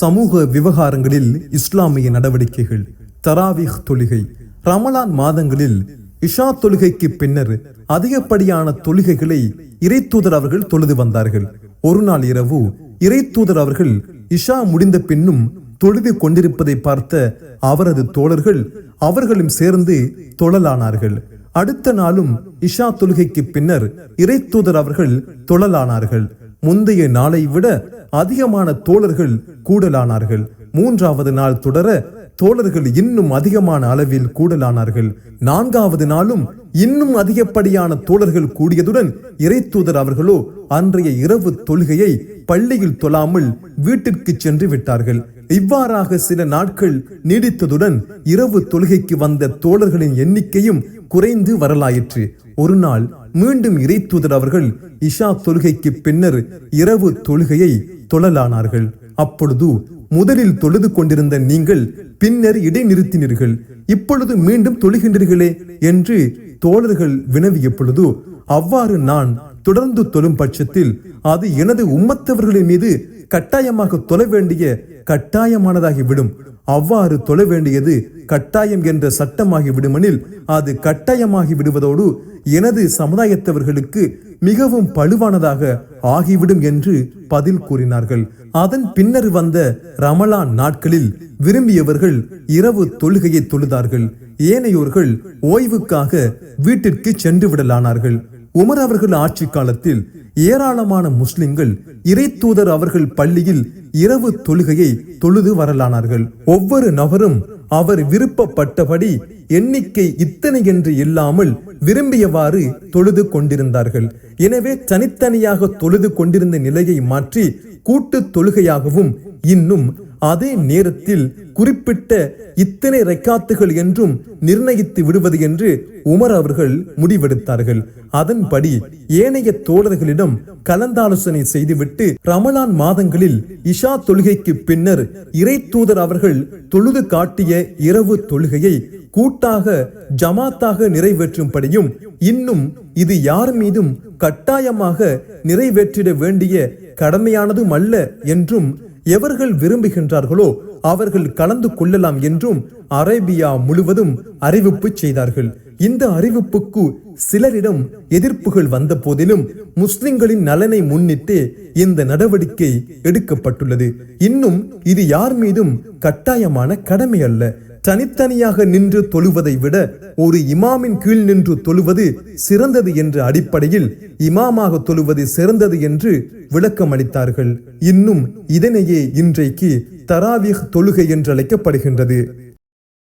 சமூக விவகாரங்களில் இஸ்லாமிய நடவடிக்கைகள் தராவிஹ் தொழுகை. ரமலான் மாதங்களில் இஷா தொழுகைக்கு பின்னர் அதிகப்படியான தொழுகைகளை இறைத்தூதர் அவர்கள் தொழுது வந்தார்கள். ஒரு நாள் இரவு இறைத்தூதர் அவர்கள் இஷா முடிந்த பின்னும் தொழுது கொண்டிருப்பதை பார்த்த அவரது தோழர்கள் அவர்களும் சேர்ந்து தொழலானார்கள். அடுத்த நாளும் இஷா தொழுகைக்கு பின்னர் இறைத்தூதர் அவர்கள் தொழலானார்கள். முந்தைய நாளை விட அதிகமான தோழர்கள் கூடலானார்கள். மூன்றாவது நாள் தொடர தோழர்கள் இன்னும் அதிகமான அளவில் கூடலானார்கள். நான்காவது நாளும் இன்னும் அதிகப்படியான தோழர்கள் கூடியதுடன் இறைத்தூதர் அவர்களோ அன்றைய இரவு தொழுகையை பள்ளியில் தொழாமல் வீட்டிற்கு சென்று விட்டார்கள். இவ்வாறாக சில நாட்கள் நீடித்ததுடன் இரவு தொழுகைக்கு வந்த தோழர்களின் எண்ணிக்கையும் குறைந்து வரலாயிற்று. ஒரு நாள் மீண்டும் இறைத்தூதர் அவர்கள் இஷா தொழுகைக்கு பின்னர் இரவு தொழுகையை தொழலானார்கள். அப்பொழுது முதலில் தொழுது கொண்டிருந்த நீங்கள் பின்னர் இடைநிறுத்தினீர்கள். இப்பொழுது மீண்டும் தொழுகின்றீர்களே என்று தோழர்கள் வினவிய பொழுது அவ்வாறு நான் தொடர்ந்து தொழும் பட்சத்தில் அது எனது உம்மத்தவர்களின் மீது கட்டாயமாக தொலை வேண்டிய கட்டாயமானதாகி விடும். அவ்வாறு தொலை வேண்டியது கட்டாயம் என்ற சட்டமாகி விடுமெனில் அது கட்டாயமாகி விடுவதோடு எனது சமுதாயத்தவர்களுக்கு மிகவும் பழுவானதாக ஆகிவிடும் என்று பதில் கூறினார்கள். அதன் பின்னர் வந்த ரமலான் நாட்களில் விரும்பியவர்கள் இரவு தொழுகையை தொழுதார்கள். ஏனையோர்கள் ஓய்வுக்காக வீட்டிற்கு சென்று விடலானார்கள். உமர் அவர்கள் ஆட்சி காலத்தில் ஏராளமான முஸ்லிம்கள் இறை தூதர் அவர்கள் பள்ளியில் இரவு தொழுகையை தொழுது வரலானார்கள். ஒவ்வொரு நபரும் அவர் விருப்பப்பட்டபடி எண்ணிக்கை இத்தனை என்று இல்லாமல் விரும்பியவாறு தொழுது கொண்டிருந்தார்கள். எனவே தனித்தனியாக தொழுது கொண்டிருந்த நிலையை மாற்றி கூட்டு தொழுகையாகவும் இன்னும் அதே நேரத்தில் குறிப்பிட்ட இத்தனை ரெக்காத்துகள் என்றும் நிர்ணயித்து விடுவது என்று உமர் அவர்கள் முடிவெடுத்தார்கள். அதன்படி ஏனைய தோழர்களிடம் கலந்தாலோசனை செய்துவிட்டு ரமலான் மாதங்களில் இஷா தொழுகைக்கு பின்னர் இறை தூதர் அவர்கள் தொழுது காட்டிய இரவு தொழுகையை கூட்டாக ஜமாத்தாக நிறைவேற்றும்படியும் இன்னும் இது யார் மீதும் கட்டாயமாக நிறைவேற்றிட வேண்டிய கடமையானதும் அல்ல என்றும் எவர்கள் விரும்புகின்றார்களோ அவர்கள் கலந்து கொள்ளலாம் என்றும் அரேபியா முழுவதும் அறிவிப்பு செய்தார்கள். இந்த அறிவிப்புக்கு சிலரிடம் எதிர்ப்புகள் வந்த போதிலும் முஸ்லிம்களின் நலனை முன்னிட்டு இந்த நடவடிக்கை எடுக்கப்பட்டுள்ளது. இன்னும் இது யார் மீதும் கட்டாயமான கடமை அல்ல. தனித்தனியாக நின்று தொழுவதை விட ஒரு இமாமின் கீழ் நின்று தொழுவது சிறந்தது என்ற அடிப்படையில் இமாமாக தொழுவது சிறந்தது என்று விளக்கம் அளித்தார்கள் இன்னும் இதனையே இன்றைக்கு தராவிஹ் தொழுகை என்று அழைக்கப்படுகின்றது